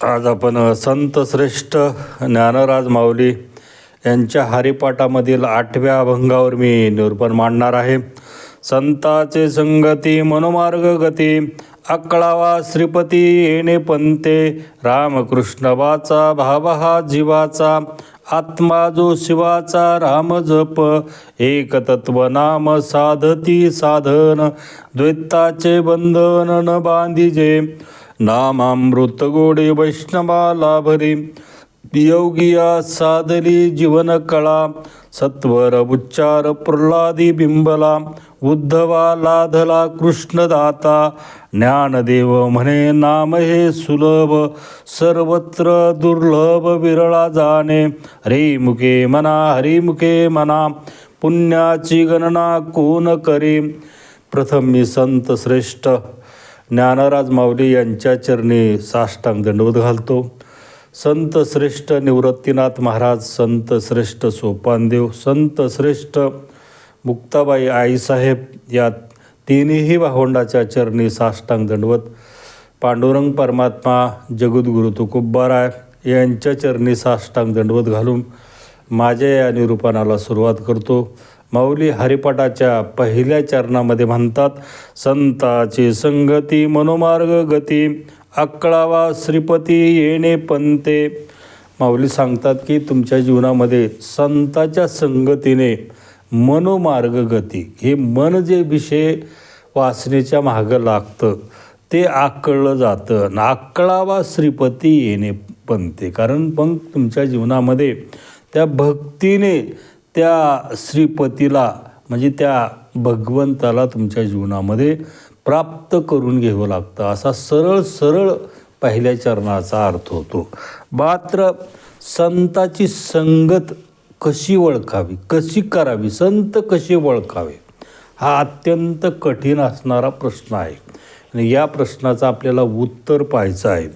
आज आपण संत श्रेष्ठ ज्ञानराज माऊली यांच्या हरिपाठामधील आठव्या अभंगावर मी निरूपण मांडणार आहे. संताचे संगती मनोमार्ग गती अकळावा श्रीपती येणे पंते रामकृष्ण वाचा भाव हा जीवाचा आत्मा जो शिवाचा राम जप एक तत्व नाम साधती साधन द्वैताचे बंधन न बांधिजे नामामृत गोडे वैष्णवा लाभरी योगिया साधली जीवन कळा सत्वर उच्चार प्रल्हादी बिंबला उद्धवा लाधला कृष्णदाता ज्ञानदेव म्हणे नाम हे सुलभ सर्वत्र दुर्लभ विरळा जाणे हरिमुखे मना हरिमुखे मना पुण्याची गणना कोण करे? प्रथम मी संत श्रेष्ठ ज्ञानराज माऊली यांच्या चरणी साष्टांग दंडवत घालतो. संत श्रेष्ठ निवृत्तीनाथ महाराज संत श्रेष्ठ सोपानदेव संत श्रेष्ठ मुक्ताबाई आईसाहेब या तिन्ही भावंडाच्या चरणी साष्टांग दंडवत. पांडुरंग परमात्मा जगद्गुरु तुकुब्बाराय यांच्या चरणी साष्टांग दंडवत घालून माझ्या या निरूपणाला सुरुवात करतो. माऊली हरिपाठाच्या पहिल्या चरणामध्ये म्हणतात संताची संगती मनोमार्ग गती अकळावा श्रीपती येणे पंते. माऊली सांगतात की तुमच्या जीवनामध्ये संताच्या संगतीने मनोमार्ग गती हे मन जे विषय वासनेच्या मागं लागतं ते आकळलं जातं. आकळावा श्रीपती येणे पंते. कारण मग तुमच्या जीवनामध्ये त्या भक्तीने त्या श्रीपतीला म्हणजे त्या भगवंताला तुमच्या जीवनामध्ये प्राप्त करून घ्यावं लागतं. असा सरळ सरळ पहिल्या चरणाचा अर्थ होतो. मात्र संताची संगत कशी ओळखावी? कशी करावी? संत कसे ओळखावे? हा अत्यंत कठीण असणारा प्रश्न आहे. आणि या प्रश्नाचं आपल्याला उत्तर पाहायचं आहे.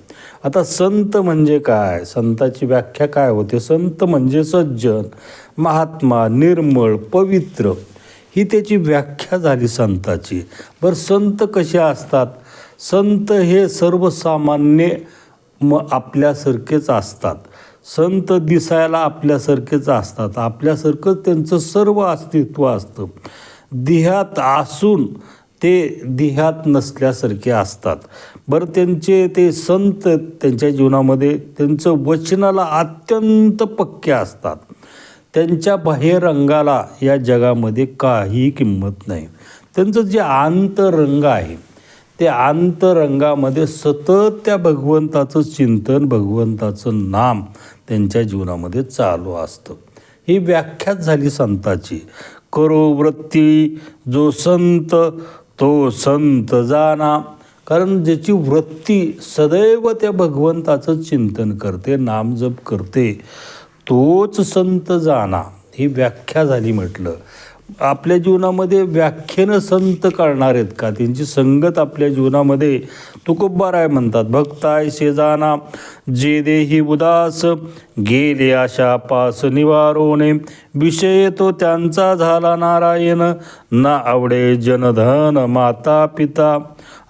आता संत म्हणजे काय? संताची व्याख्या काय होते? संत म्हणजे सज्जन. महात्मा निर्मळ पवित्र. ही त्याची व्याख्या झाली संताची. बरं संत कसे असतात? संत हे सर्वसामान्य म आपल्यासारखेच असतात. संत दिसायला आपल्यासारखेच असतात. आपल्यासारखंच त्यांचं सर्व अस्तित्व असतं. देहात असून ते देहात नसल्यासारखे असतात. बरं त्यांचे ते संत त्यांच्या जीवनामध्ये त्यांचं वचनाला अत्यंत पक्के असतात. त्यांच्या बाह्यरंगाला या जगामध्ये काही किंमत नाही. त्यांचं जे आंतरंग आहे ते आंतरंगामध्ये सतत त्या भगवंताचं चिंतन भगवंताचं नाम त्यांच्या जीवनामध्ये चालू असतं. ही व्याख्याच झाली संताची. करो वृत्ती जो संत तो संत जाना. कारण ज्याची वृत्ती सदैव त्या भगवंताचं चिंतन करते नामजप करते तोच संत जाना ही व्याख्या झाली म्हटलं. आपल्या जीवनामध्ये व्याख्येनं संत करणार आहेत का? त्यांची संगत आपल्या जीवनामध्ये तुकोबाराय म्हणतात भक्ताय शेजाना जे देही उदास गेले आशा पास निवारोने. विषय तो त्यांचा झाला नारायण ना आवडे जनधन माता पिता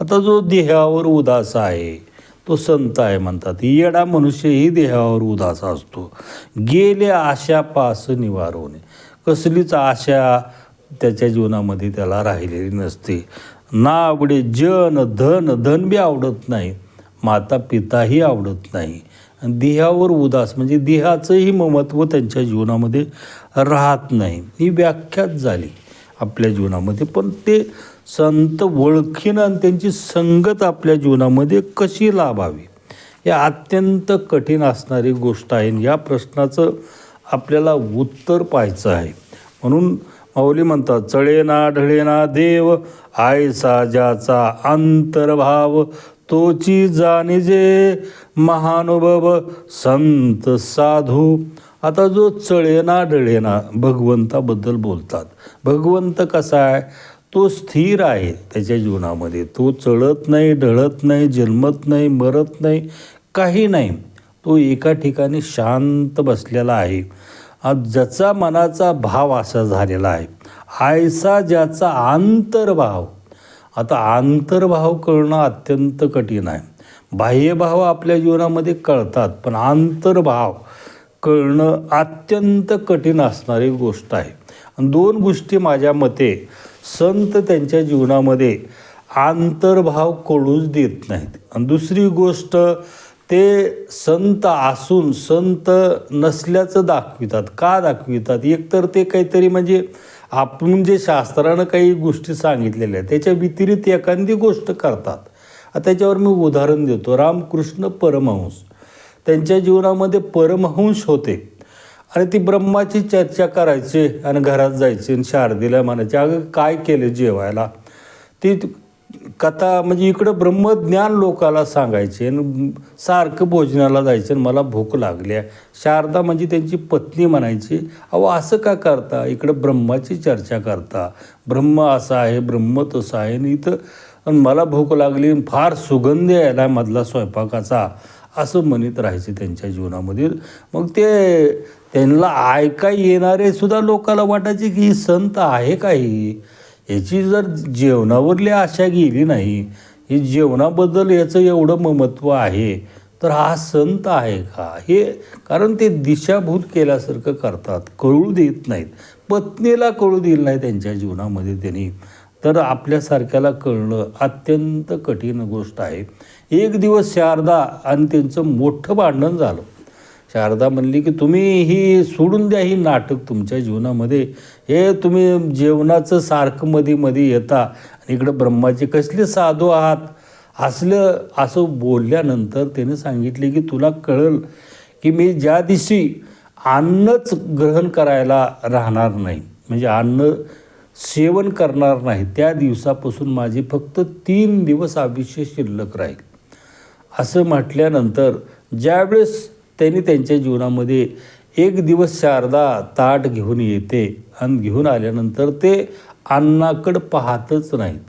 आता जो देहावर उदास आहे तो संत आहे म्हणतात. येडा मनुष्यही देहावर उदास असतो. गेले आशा पास निवारवणे कसलीच आशा त्याच्या जीवनामध्ये त्याला राहिलेली नसते. ना आवडे जन धन धन बी आवडत नाही. माता पिताही आवडत नाही. देहावर उदास म्हणजे देहाचंही महत्त्व त्यांच्या जीवनामध्ये राहत नाही. ही व्याख्याच झाली आपल्या जीवनामध्ये. पण ते संत ओळखीनं आणि त्यांची संगत आपल्या जीवनामध्ये कशी लाभावी? हे अत्यंत कठीण असणारी गोष्ट आहे या प्रश्नाचं आपल्याला उत्तर पाहायचं आहे. म्हणून माऊली म्हणतात चळेना ढळेना देव आयसा ज्याचा अंतर्भाव तोची जाणीजे महानुभव संत साधू. आता जो चळेना ढळेना भगवंताबद्दल बोलतात. भगवंत कसा आहे? तो स्थिर आहे त्याच्या जीवनामध्ये. तो चढत नाही ढळत नाही जन्मत नाही मरत नाही काही नाही. तो एका ठिकाणी शांत बसलेला आहे. ज्याचा मनाचा भाव असा झालेला आहे. आयसा ज्याचा आंतरभाव. आता आंतरभाव कळणं अत्यंत कठीण आहे. बाह्यभाव आपल्या जीवनामध्ये कळतात पण आंतरभाव कळणं अत्यंत कठीण असणारी गोष्ट आहे. दोन गोष्टी माझ्या मते संत त्यांच्या जीवनामध्ये आंतरभाव कळूच देत नाहीत. आणि दुसरी गोष्ट ते संत असून संत नसल्याचं दाखवितात. का दाखवितात? एकतर ते काहीतरी म्हणजे आपण जे शास्त्रानं काही गोष्टी सांगितलेल्या आहेत त्याच्या व्यतिरिक्त एखादी गोष्ट करतात. त्याच्यावर मी उदाहरण देतो. रामकृष्ण परमहंस. त्यांच्या जीवनामध्ये परमहंस होते. आणि ती ब्रह्माची चर्चा करायची आणि घरात जायची आणि शारदेला म्हणायची अगं काय केलं जेवायला? ती कथा म्हणजे इकडं ब्रह्मज्ञान लोकाला सांगायचे आणि सारखं भोजनाला जायचं आणि मला भूक लागली आहे. शारदा म्हणजे त्यांची पत्नी म्हणायची अहो असं का करता? इकडं ब्रह्माची चर्चा करता. ब्रह्म असं आहे ब्रह्म तसं आहे आणि इथं आणि मला भूक लागली फार सुगंध यायला मधला स्वयंपाकाचा असं म्हणत राहायचे त्यांच्या जीवनामध्ये मग ते त्यांना ऐका येणारे सुद्धा लोकाला वाटायचे की ही संत आहे का ही? याची जर जेवणावरली आशा गेली नाही ही जेवणाबद्दल याचं एवढं ममत्व आहे तर हा संत आहे का? हे कारण ते दिशाभूत केल्यासारखं करतात कळू देत नाहीत. पत्नीला कळू दिलं नाही त्यांच्या जीवनामध्ये त्यांनी. तर आपल्यासारख्याला कळणं अत्यंत कठीण गोष्ट आहे. एक दिवस शारदा आणि त्यांचं मोठं भांडण झालं. शारदा म्हणली की तुम्ही ही सोडून द्या ही नाटक तुमच्या जीवनामध्ये. हे तुम्ही जेवणाचं सारखं मध्ये मध्ये येता आणि इकडं ब्रह्माचे कसले साधू आहात? असलं असं बोलल्यानंतर त्याने सांगितले की तुला कळल की मी ज्या दिवशी अन्नच ग्रहण करायला राहणार नाही म्हणजे अन्न सेवन करणार नाही त्या दिवसापासून माझे फक्त तीन दिवस आयुष्य शिल्लक राहील. असं म्हटल्यानंतर ज्यावेळेस त्यांनी त्यांच्या जीवनामध्ये एक दिवस शारदा ताट घेऊन येते आणि घेऊन आल्यानंतर ते अन्नाकडं पाहतच नाहीत.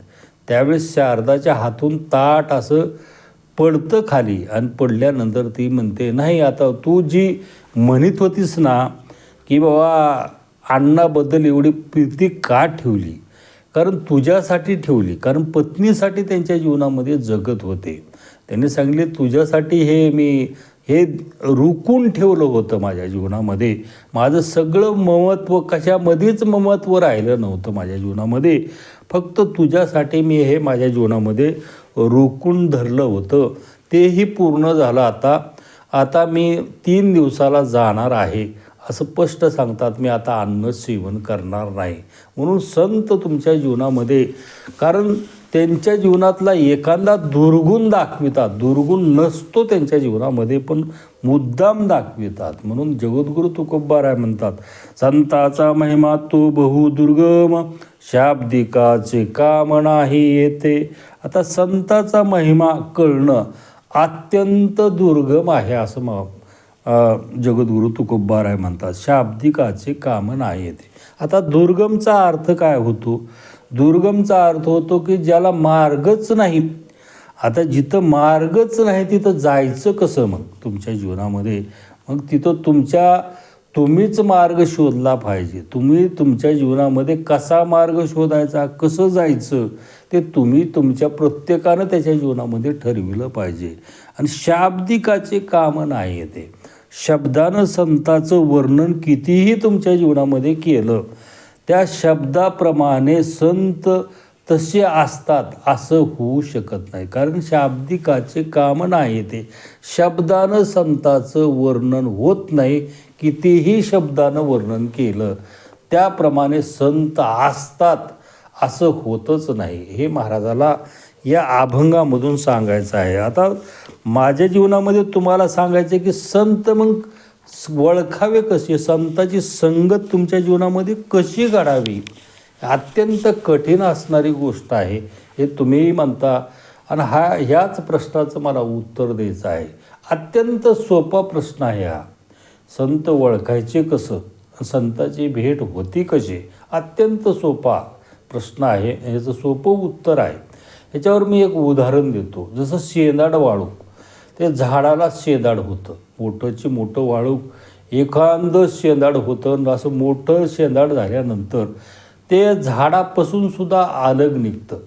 त्यावेळेस शारदाच्या हातून ताट असं पडतं खाली आणि पडल्यानंतर ती म्हणते नाही आता तू जी म्हणत होतीस ना की बाबा अण्णाबद्दल एवढी प्रीती का ठेवली? कारण तुझ्यासाठी ठेवली कारण पत्नीसाठी त्यांच्या जीवनामध्ये जगत होते. त्यांनी सांगले तुझ्यासाठी हे मी हे रुकून ठेवलं होतं माझ्या जीवनामध्ये. माझं सगळं ममत्व कशामध्येच ममत्व राहिलं नव्हतं माझ्या जीवनामध्ये. फक्त तुझ्यासाठी मी हे माझ्या जीवनामध्ये रोखून धरलं होतं. तेही पूर्ण झालं आता. आता मी तीन दिवसाला जाणार आहे. असं स्पष्ट सांगतात मी आता अन्न सेवन करणार नाही. म्हणून संत तुमच्या जीवनामध्ये. कारण त्यांच्या जीवनातला एखादा दुर्गुण दाखवितात. दुर्गुण नसतो त्यांच्या जीवनामध्ये पण मुद्दाम दाखवितात. म्हणून जगद्गुरु तुकोबाराय म्हणतात संताचा महिमा तो बहु दुर्गम शाब्दिकाचे काम नाही येते. आता संताचा महिमा कळणं अत्यंत दुर्गम आहे असं म जगद्गुरु तुकोबाराय म्हणतात. शाब्दिकाचे काम नाही येते. आता दुर्गमचा अर्थ काय होतो? दुर्गमचा अर्थ होतो की ज्याला मार्गच नाही. आता जिथं मार्गच नाही तिथं जायचं कसं मग तुमच्या जीवनामध्ये? मग तिथं तुमच्या तुम्हीच मार्ग शोधला पाहिजे. तुम्ही तुमच्या जीवनामध्ये कसा मार्ग शोधायचा कसं जायचं ते तुम्ही तुमच्या प्रत्येकानं त्याच्या जीवनामध्ये ठरविलं पाहिजे. आणि शाब्दिकाचे कामं नाही येते शब्दानं संताचं वर्णन कितीही तुमच्या जीवनामध्ये केलं त्या शब्दाप्रमाणे संत तसे असतात असं होऊ शकत नाही. कारण शाब्दिकाचे काम नाही ते. शब्दानं संताचं वर्णन होत नाही कितीही शब्दानं वर्णन केलं. त्याप्रमाणे संत असतात असं होतच नाही. हे महाराजाला या अभंगामधून सांगायचं आहे. आता माझ्या जीवनामध्ये तुम्हाला सांगायचं आहे की संत मग ओळखावे कसे? संताची संगत तुमच्या जीवनामध्ये कशी घडावी? अत्यंत कठीण असणारी गोष्ट आहे. हे तुम्हीही म्हणता. आणि हा ह्याच प्रश्नाचं मला उत्तर द्यायचं आहे. अत्यंत सोपा प्रश्न आहे हा. संत ओळखायचे कसं? संताची भेट होती कशी? अत्यंत सोपा प्रश्न आहे. याचं सोपं उत्तर आहे. ह्याच्यावर मी एक उदाहरण देतो. जसं शेंदाड वाळू. ते झाडाला शेंदाड होतं. मोठंची मोठं वाळू एखादं शेंदाड होतं असं मोठं शेंदाड झाल्यानंतर ते झाडापासून सुद्धा आलग निघतं.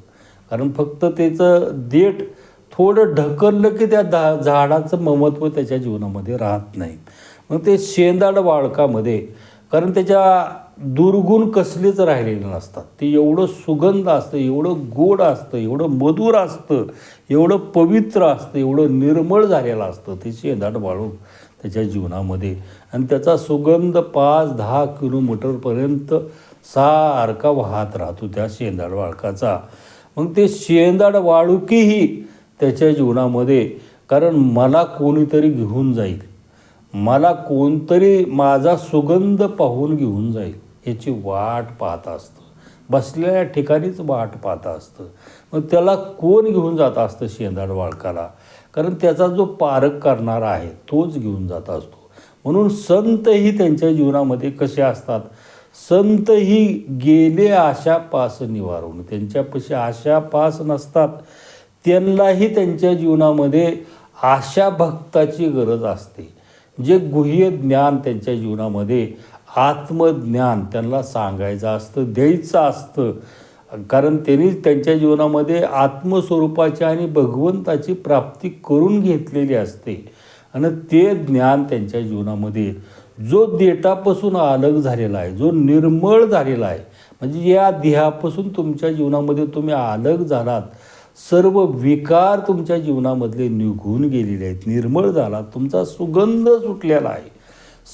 कारण फक्त त्याचं देठ थोडं ढकललं की त्या दा झाडाचं ममत्व त्याच्या जीवनामध्ये राहत नाही. मग ते शेंदाड वाळकामध्ये कारण त्याच्या दुर्गुण कसलेच राहिलेले नसतात. ते एवढं सुगंध असतं एवढं गोड असतं एवढं मधुर असतं एवढं पवित्र असतं एवढं निर्मळ झालेलं असतं. ते शेंदाट वाळून त्याच्या जीवनामध्ये. आणि त्याचा सुगंध पाच दहा किलोमीटरपर्यंत सारखा वाहत राहतो त्या शेंदाड वाळकाचा मग ते शेंदाड वाळुकीही त्याच्या जीवनामध्ये कारण मला कोणीतरी घेऊन जाईल. मला कोणतरी माझा सुगंध पाहून घेऊन जाईल. याची वाट पाहत असतं. बसलेल्या ठिकाणीच वाट पाहत असतं. मग त्याला कोण घेऊन जात असतं शेंदाड वाळकाला? कारण त्याचा जो पारक करणारा आहे तोच घेऊन जात असतो. म्हणून संतही त्यांच्या जीवनामध्ये कसे असतात? संत ही गेले आशा पास निवारून. त्यांच्यापाशी आशा पास नसतात. त्यांनाही त्यांच्या जीवनामध्ये आशा भक्ताची गरज असते. जे गुह्य ज्ञान त्यांच्या जीवनामध्ये आत्मज्ञान त्यांना सांगायचं असतं द्यायचं असतं. कारण त्यांनी त्यांच्या जीवनामध्ये आत्मस्वरूपाची आणि भगवंताची प्राप्ती करून घेतलेली असते. आणि ते ज्ञान त्यांच्या जीवनामध्ये जो देटापासून अलग झालेला आहे जो निर्मळ झालेला आहे म्हणजे या देहापासून तुमच्या जीवनामध्ये तुम्ही अलग झालात सर्व विकार तुमच्या जीवनामधले निघून गेलेले आहेत निर्मळ झाला तुमचा सुगंध सुटलेला आहे.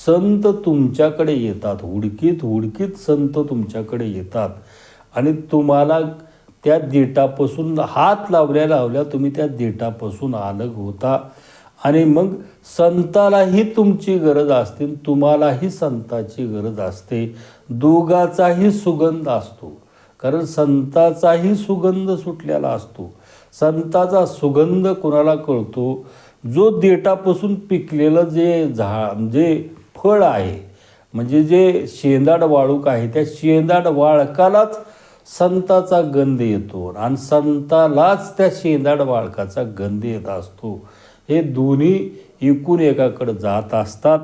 संत तुमच्याकडे येतात. हुडकीत हुडकीत संत तुमच्याकडे येतात. आणि तुम्हाला त्या देटापासून हात लावल्या लावल्या तुम्ही त्या देटापासून अलग होता. आणि मग संतालाही तुमची गरज असते तुम्हालाही संताची गरज असते. दोघाचाही सुगंध असतो. कारण संताचाही सुगंध सुटलेला असतो. संताचा सुगंध कोणाला कळतो? जो देटापासून पिकलेलं जे झा जे फळ आहे. म्हणजे जे शेंदाड वाळूक आहे त्या शेंदाड वाळकालाच संताचा गंध येतो आणि संतालाच त्या शेंदाड वाळकाचा गंध येत असतो. हे दोन्ही एकूण एकाकडं जात असतात.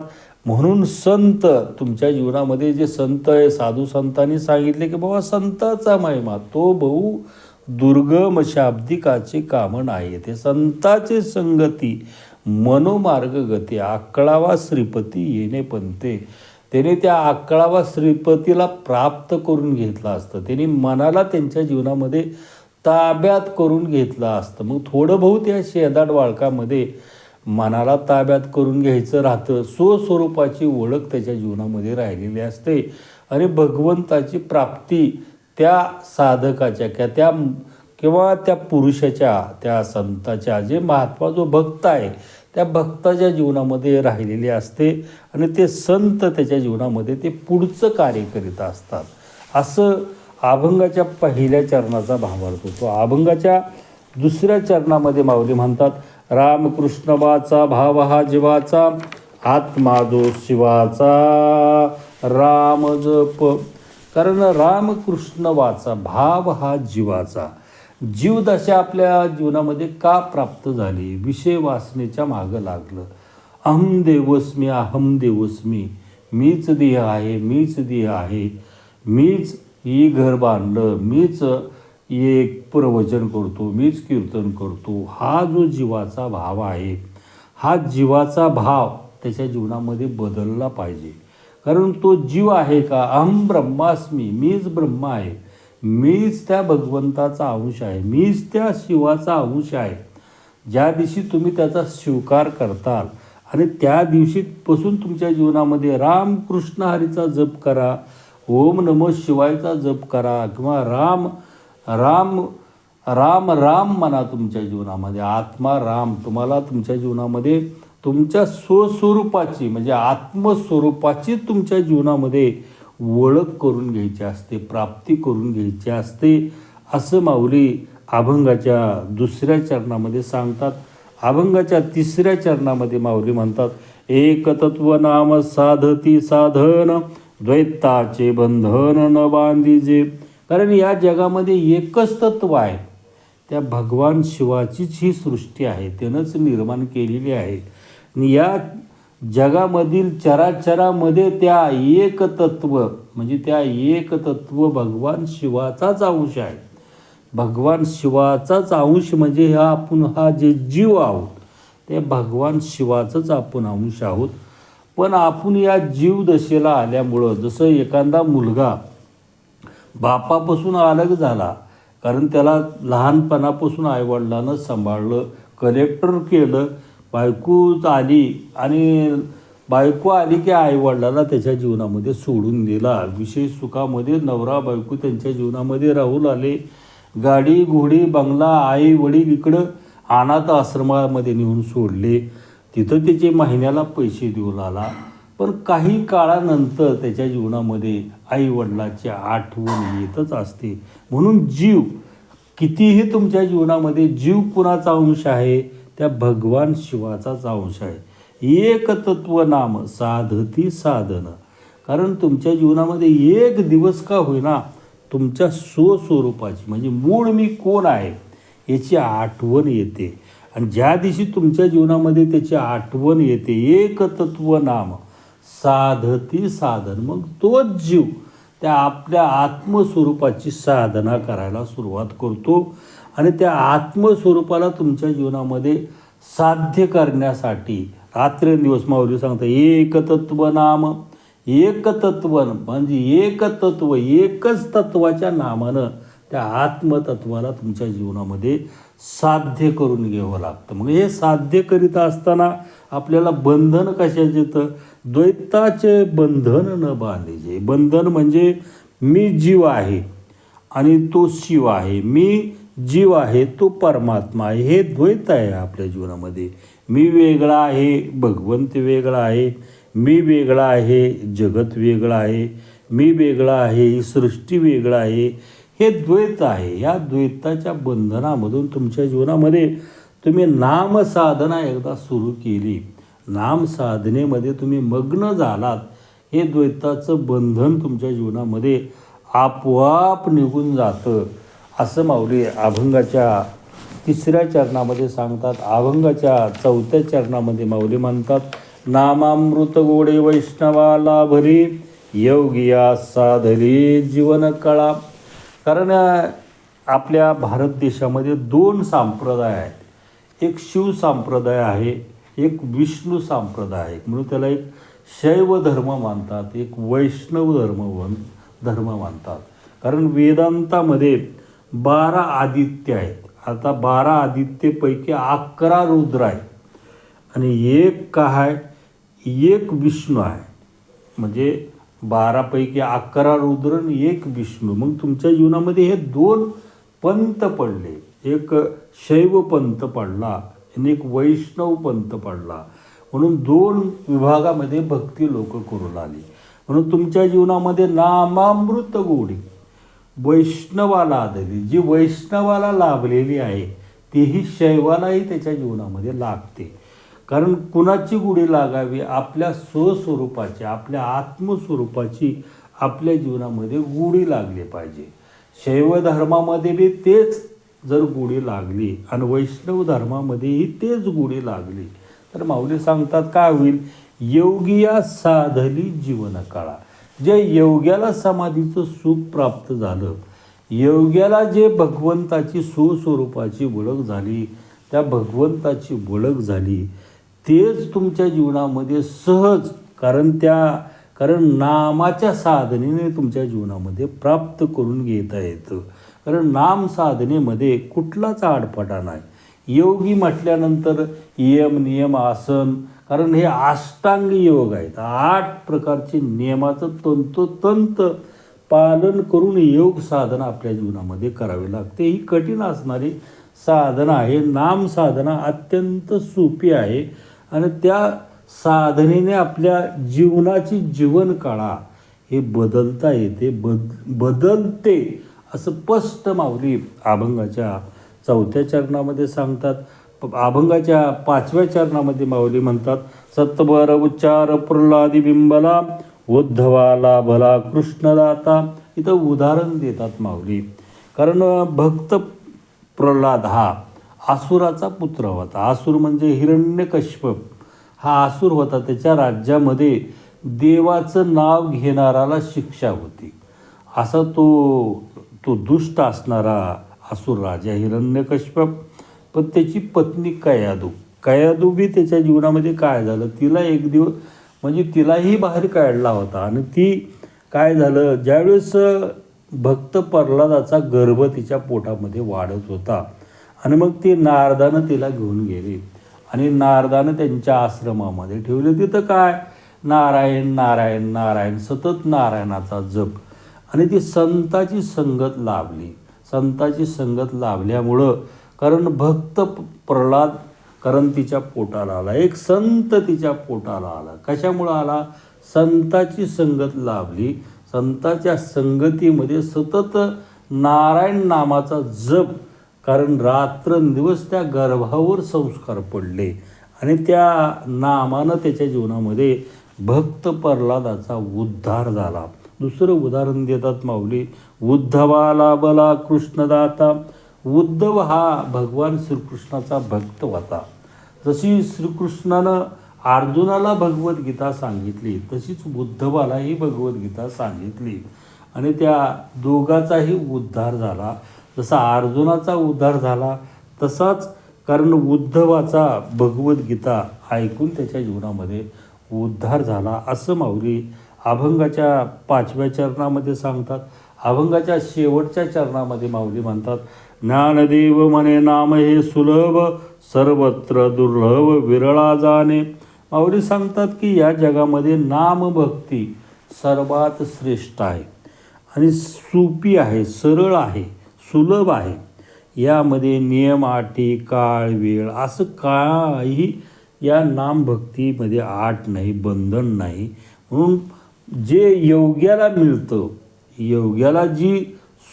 म्हणून संत तुमच्या जीवनामध्ये जे संत आहे साधू संतांनी सांगितले की बाबा संताचा महिमा तो बहु दुर्गम शाब्दिकाचे कामन आहे. ते संताचे संगती मनोमार्ग गती आकळावा श्रीपती येणे पंते त्याने त्या आकळावा श्रीपतीला प्राप्त करून घेतलं असतं. त्याने मनाला त्यांच्या जीवनामध्ये ताब्यात करून घेतलं असतं. मग थोडं बहुत या शेदाड वाळकामध्ये मनाला ताब्यात करून घ्यायचं राहतं. स्वस्वरूपाची ओळख त्याच्या जीवनामध्ये राहिलेली असते. आणि भगवंताची प्राप्ती त्या साधकाच्या किंवा त्या किंवा त्या पुरुषाच्या त्या संताच्या जे महात्मा जो भक्त आहे त्या भक्ताच्या जीवनामध्ये राहिलेली असते आणि ते संत त्याच्या जीवनामध्ये ते पुढचं कार्य करीत असतात. असं अभंगाच्या पहिल्या चरणाचा भावार्थ होतो अभंगाच्या दुसऱ्या चरणामध्ये माऊली म्हणतात रामकृष्ण वाचा भाव हा जीवाचा आत्मा जो शिवाचा राम जप. कारण रामकृष्ण वाचा भाव हा जीवाचा. जीवदशा आपल्या जीवनामध्ये का प्राप्त झाली? विषय वासनेच्या मागं लागलं. अहम देवस्मी अहम देवस्मी मीच देह आहे मीच देह आहे मीच ही घर बांधलं मीच एक प्रवचन करतो मीच कीर्तन करतो. हा जो जीवाचा भाव आहे हा जीवाचा भाव त्याच्या जीवनामध्ये बदलला पाहिजे. कारण तो जीव आहे का? अहम ब्रह्मास्मी मीच ब्रह्म आहे. मीच त्या भगवंताचा अंश आहे मीच त्या शिवाचा अंश आहे. ज्या दिवशी तुम्ही त्याचा स्वीकार करताल आणि त्या दिवशीपासून तुमच्या जीवनामध्ये रामकृष्ण हरीचा जप करा ओम नमो शिवायचा जप करा किंवा राम राम राम राम म्हणा तुमच्या जीवनामध्ये आत्मा राम तुम्हाला तुमच्या जीवनामध्ये तुमच्या स्वस्वरूपाची म्हणजे आत्मस्वरूपाची तुमच्या जीवनामध्ये ओळख करून घ्यायची असते प्राप्ती करून घ्यायची असते असं माऊली अभंगाच्या दुसऱ्या चरणामध्ये सांगतात. अभंगाच्या तिसऱ्या चरणामध्ये माऊली म्हणतात एकतत्व नाम साधती साधन द्वैताचे बंधन न बांधीजे. कारण या जगामध्ये एकच तत्व आहे. त्या भगवान शिवाचीच ही सृष्टी आहे त्यानंच निर्माण केलेली आहे. या जगामधील चराचरामध्ये त्या एक तत्व म्हणजे त्या एक तत्व भगवान शिवाचाच अंश आहे. भगवान शिवाचाच अंश म्हणजे हा आपण हा जे जीव आहोत ते भगवान शिवाचंच आपण अंश आहोत. पण आपण या जीवदशेला आल्यामुळं जसं एखादा मुलगा बापापासून अलग झाला कारण त्याला लहानपणापासून आईवडिलानं सांभाळलं कलेक्टर केलं बायकोच आली आणि बायको आली की आईवडिलाला त्याच्या जीवनामध्ये सोडून दिला. विशेष सुखामध्ये नवरा बायको त्यांच्या जीवनामध्ये राहून आले. गाडी घोडी बंगला आई वडील इकडं अनाथ आश्रमामध्ये नेऊन सोडले. तिथं त्याचे महिन्याला पैसे देऊ लागला पण काही काळानंतर त्याच्या जीवनामध्ये आई वडिलाची आठवण येतच असते. म्हणून जीव कितीही तुमच्या जीवनामध्ये जीव कुणाचा अंश आहे त्या भगवान शिवाचाच अंश आहे. एक तत्व नाम साधती साधन. कारण तुमच्या जीवनामध्ये एक दिवस का होईना तुमच्या स्वस्वरूपाची म्हणजे मूळ मी कोण आहे याची आठवण येते. आणि ज्या दिवशी तुमच्या जीवनामध्ये त्याची आठवण येते एक तत्व नाम साधती साधन. मग तोच जीव त्या आपल्या आत्मस्वरूपाची साधना करायला सुरुवात करतो. आणि त्या आत्मस्वरूपाला तुमच्या जीवनामध्ये साध्य करण्यासाठी रात्रंदिवस माऊली सांगतं एकतत्व नाम एकतत्व म्हणजे एकतत्व एकच तत्वाच्या नामानं त्या आत्मतत्वाला तुमच्या जीवनामध्ये साध्य करून घ्यावं लागतं. मग हे साध्य करीत असताना आपल्याला बंधन कशाचे तर द्वैताचे बंधन न बांधायचे. बंधन म्हणजे मी जीव आहे आणि तो शिव आहे. मी जीव आहे तो परमात्मा आहे हे द्वैत आहे आपल्या जीवनामध्ये. मी वेगळा आहे भगवंत वेगळा आहे मी वेगळा आहे जगत वेगळं आहे मी वेगळा आहे सृष्टी वेगळं आहे हे द्वैत आहे. या द्वैताच्या बंधनामधून तुमच्या जीवनामध्ये तुम्ही नामसाधना एकदा सुरू केली. नाम साधनेमध्ये तुम्ही मग्न झालात. हे द्वैताचं बंधन तुमच्या जीवनामध्ये आपोआप निघून जातं. असं माऊली अभंगाच्या तिसऱ्या चरणामध्ये सांगतात. अभंगाच्या चौथ्या चरणामध्ये माऊली म्हणतात नामामृत गोडे वैष्णवाला भरी योगिया साधली जीवन कळा. कारण आपल्या भारत देशामध्ये दोन संप्रदाय आहेत. एक शिव संप्रदाय आहे एक विष्णू संप्रदाय आहे. म्हणून त्याला एक शैव धर्म मानतात एक वैष्णव धर्म धर्म मानतात. कारण वेदांतामध्ये बारा आदित्य आहेत. आता बारा आदित्यपैकी अकरा रुद्र आहेत. आणि एक काय एक विष्णू आहे. म्हणजे बारापैकी अकरा रुद्र आणि एक विष्णू. मग तुमच्या जीवनामध्ये हे दोन पंत पडले. एक शैव पंत पडला आणि एक वैष्णव पंत पडला. म्हणून दोन विभागामध्ये भक्ती लोक करू लागली म्हणून तुमच्या जीवनामध्ये नामामृत गोडी. वैष्णवाला आदली जी वैष्णवाला लाभलेली आहे तीही शैवालाही त्याच्या जीवनामध्ये लागते कारण कुणाची गुढी लागावी? आपल्या स्वस्वरूपाची आपल्या आत्मस्वरूपाची आपल्या जीवनामध्ये गुढी लागली पाहिजे. शैव धर्मामध्ये बी तेच जर गुढी लागली आणि वैष्णव धर्मामध्येही तेच गुढी लागली तर माऊली सांगतात काय होईल? योगिया साधली जीवन जे योग्याला समाधीचं सुख प्राप्त झालं योग्याला जे भगवंताची सुस्वरूपाची ओळख झाली त्या भगवंताची ओळख झाली तेच तुमच्या जीवनामध्ये सहज कारण त्या कारण नामाच्या साधनेने तुमच्या जीवनामध्ये प्राप्त करून घेता येतं. कारण नाम साधनेमध्ये कुठलाच आडपटा नाही. योगी म्हटल्यानंतर यम नियम आसन कारण हे अष्टांग योग आहेत. आठ प्रकारचे नियमाचं तंतोतंत पालन करून योग साधना आपल्या जीवनामध्ये करावी लागते. ही कठीण असणारी साधना आहे. नाम साधना अत्यंत सोपी आहे आणि त्या साधनेने आपल्या जीवनाची जीवनकाळा हे बदलता येते. बद बदलते असं स्पष्ट माऊली अभंगाच्या चौथ्या चरणामध्ये सांगतात. अभंगाच्या पाचव्या चरणामध्ये माऊली म्हणतात सत्वर उच्चार प्रल्हादी बिंबला उद्धवाला भला कृष्णदाता इथं उदाहरण देतात माऊली. कारण भक्त प्रल्हाद हा आसुराचा पुत्र होता. आसूर म्हणजे हिरण्यकश्यप. हा आसूर होता. त्याच्या राज्यामध्ये देवाचं नाव घेणाराला शिक्षा होती. असा तो तो दुष्ट असणारा असुर राजा हिरण्यकश्यप. पण त्याची पत्नी कयादू. कयादू बी त्याच्या जीवनामध्ये काय झालं? तिला एक दिवस म्हणजे तिलाही बाहेर काढला होता आणि ती काय झालं? ज्यावेळेस भक्त प्रल्हादाचा गर्भ तिच्या पोटामध्ये वाढत होता आणि मग ती नारदानं तिला घेऊन गेली आणि नारदानं त्यांच्या आश्रमामध्ये ठेवले. तिथं काय? नारायण नारायण नारायण सतत नारायणाचा जप. आणि ती संताची संगत लाभली. संताची संगत लाभल्यामुळं कारण भक्त प्रल्हाद कारण तिच्या पोटाला आला. एक संत तिच्या पोटाला आला. कशामुळं आला? संताची संगत लाभली. संताच्या संगतीमध्ये सतत नारायण नामाचा जप कारण रात्रंदिवस त्या गर्भावर संस्कार पडले. आणि त्या नामानं त्याच्या जीवनामध्ये भक्त प्रल्हादाचा उद्धार झाला. दुसरं उदाहरण देतात माऊली. उद्धवाला बला कृष्णदाता उद्धव हा भगवान श्रीकृष्णाचा भक्त होता. जशी श्रीकृष्णानं अर्जुनाला भगवद्गीता सांगितली तशीच उद्धवालाही भगवद्गीता सांगितली. आणि त्या दोघाचाही उद्धार झाला. जसा अर्जुनाचा उद्धार झाला तसाच कारण उद्धवाचा भगवद्गीता ऐकून त्याच्या जीवनामध्ये उद्धार झाला असं माऊली अभंगाच्या पाचव्या चरणामध्ये सांगतात. अभंगाच्या शेवटच्या चरणामध्ये माऊली म्हणतात ज्ञानदेव म्हणे नाम हे सुलभ सर्वत्र दुर्लभ विरळा जाणे. माऊली सांगतात की या जगामध्ये नामभक्ती सर्वात श्रेष्ठ आहे. आणि सोपी आहे सरळ आहे सुलभ आहे. यामध्ये नियम अटी काळ वेळ असं काही या नामभक्तीमध्ये आट नाही बंधन नाही. म्हणून जे योग्याला मिळतं योग्याला जी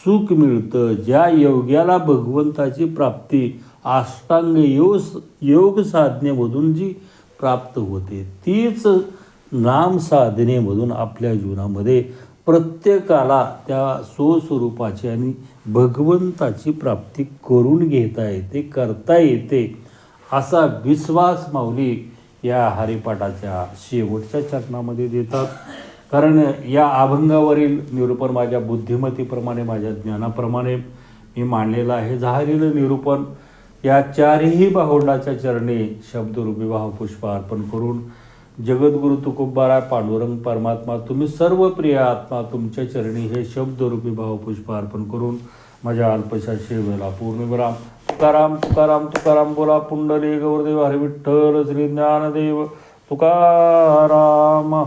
सुख मिळतं ज्या योग्याला भगवंताची प्राप्ती अष्टांग योग योग साधनेमधून जी प्राप्त होते तीच नाम साधनेमधून आपल्या जीवनामध्ये प्रत्येकाला त्या स्वस्वरूपाची आणि भगवंताची प्राप्ती करून घेता येते करता येते असा विश्वास माऊली या हरिपाठाच्या शेवटच्या चरणामध्ये देतात. कारण या अभंगावरील निरूपण माझ्या बुद्धिमत्तेप्रमाणे माझ्या ज्ञानाप्रमाणे मी मांडलेलं आहे. झालेलं निरूपण या चारही बाहुंडाच्या चरणी शब्दरूपी भावपुष्प अर्पण करून जगद्गुरु तुकोबाराय पांडुरंग परमात्मा तुम्ही सर्व प्रिय आत्मा तुमच्या चरणी हे शब्दरूपी भावपुष्प अर्पण करून माझ्या अल्पशा शेवेला पूर्णविराम तुकाराम तुकाराम तुकाराम बोला पुंडली गौरदेव हरिविठ्ठल श्री ज्ञानदेव तुकाराम.